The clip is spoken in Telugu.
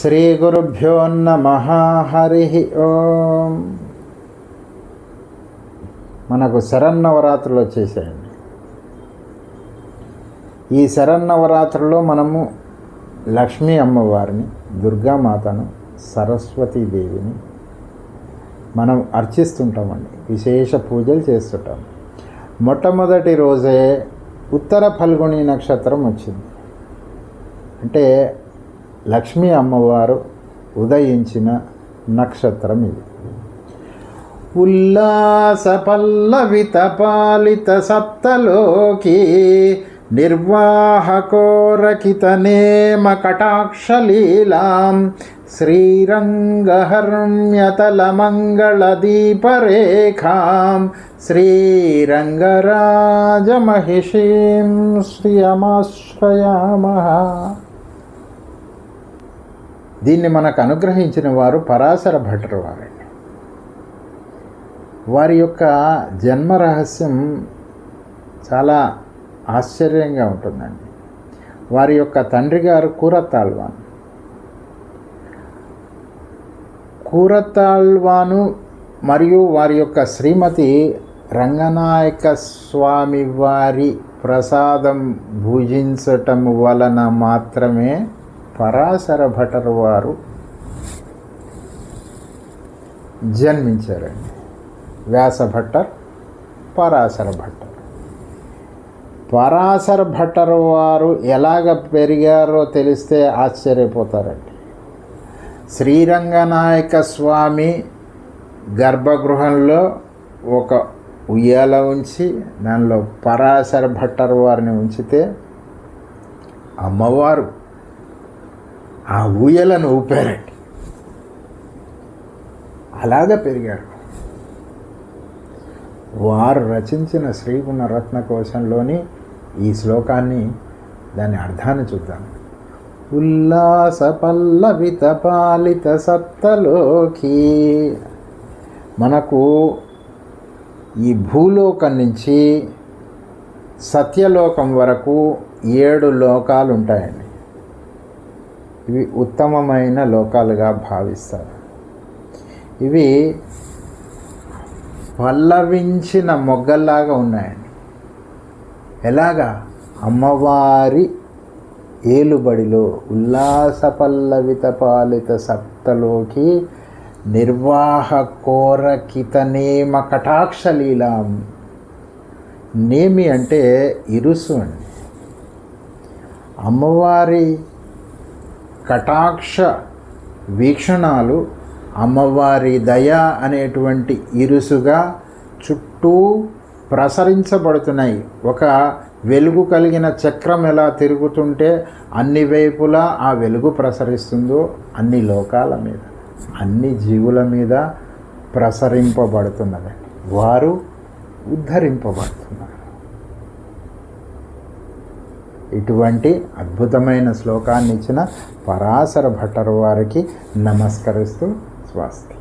శ్రీగురుభ్యో నమ హరి ఓం. మనకు శరన్నవరాత్రులు వచ్చేసాయండి. ఈ శరన్నవరాత్రుల్లో మనము లక్ష్మీ అమ్మవారిని దుర్గామాతను సరస్వతీదేవిని మనం అర్చిస్తుంటామండి. విశేష పూజలు చేస్తుంటాం. మొట్టమొదటి రోజే ఉత్తర ఫల్గుణి నక్షత్రం వచ్చింది. అంటే లక్ష్మీ అమ్మవారు ఉదయించిన నక్షత్రం ఇది. ఉల్లాస పల్లవిత పాలిత సప్తలోకి నిర్వాహకోరకిత నేమ కటాక్షలీలాం శ్రీరంగహర్మ్యతలమంగళదీపరేఖాం శ్రీరంగరాజమహిషీం శ్రియమాశ్రయామః. దీన్ని మనకు అనుగ్రహించిన వారు పరాశర భట్టర్ వారండి. వారి యొక్క జన్మ రహస్యం చాలా ఆశ్చర్యంగా ఉంటుందండి. వారి యొక్క తండ్రి గారు కూరతాళ్వాన్ కూరతాళ్వాను మరియు వారి యొక్క శ్రీమతి రంగనాయక స్వామి వారి ప్రసాదం భుజించటం వలన మాత్రమే పరాశర భటర్ వారు జన్మించారండి. వ్యాస భట్టర్ పరాశర భట్టర్. పరాశర భట్టర్ వారు ఎలాగ పెరిగారో తెలిస్తే ఆశ్చర్యపోతారండి. శ్రీరంగనాయక స్వామి గర్భగృహంలో ఒక ఉయ్యాల ఉంచి దానిలో పరాశర భట్టర్ వారిని ఉంచితే అమ్మవారు ఆ ఊయలను ఊపారండి అలాగ పెరిగారు వారు రచించిన శ్రీగుణ రత్న కోశంలోని ఈ శ్లోకాన్ని దాని అర్థాన్ని చూద్దాం. ఉల్లాస పల్లవిత పాలిత సప్తలోకి. మనకు ఈ భూలోకం నుంచి సత్యలోకం వరకు ఏడు లోకాలు ఉంటాయండి ఇవి ఉత్తమమైన లోకాలుగా భావిస్తారు. ఇవి పల్లవించిన మొగ్గల్లాగా ఉన్నాయండి. ఎలాగా? అమ్మవారి ఏలుబడిలో ఉల్లాస పల్లవిత పాలిత సప్తలోకి నిర్వాహ కోరకిత నేమ కటాక్షలీలాం నేమి అంటే ఇరుసు అండి. అమ్మవారి కటాక్ష వీక్షణాలు అమ్మవారి దయ అనేటువంటి ఇరుసుగా చుట్టూ ప్రసరించబడుతున్నాయి. ఒక వెలుగు కలిగిన చక్రం ఎలా తిరుగుతుంటే అన్ని వైపులా ఆ వెలుగు ప్రసరిస్తుందో అన్ని లోకాల మీద అన్ని జీవుల మీద ప్రసరింపబడుతున్నది. వారు ఉద్ధరింపబడుతున్నారు. ఇటువంటి అద్భుతమైన శ్లోకాన్ని ఇచ్చిన పరాశర భట్టర్ వారికి నమస్కరిస్తూ స్వస్తి.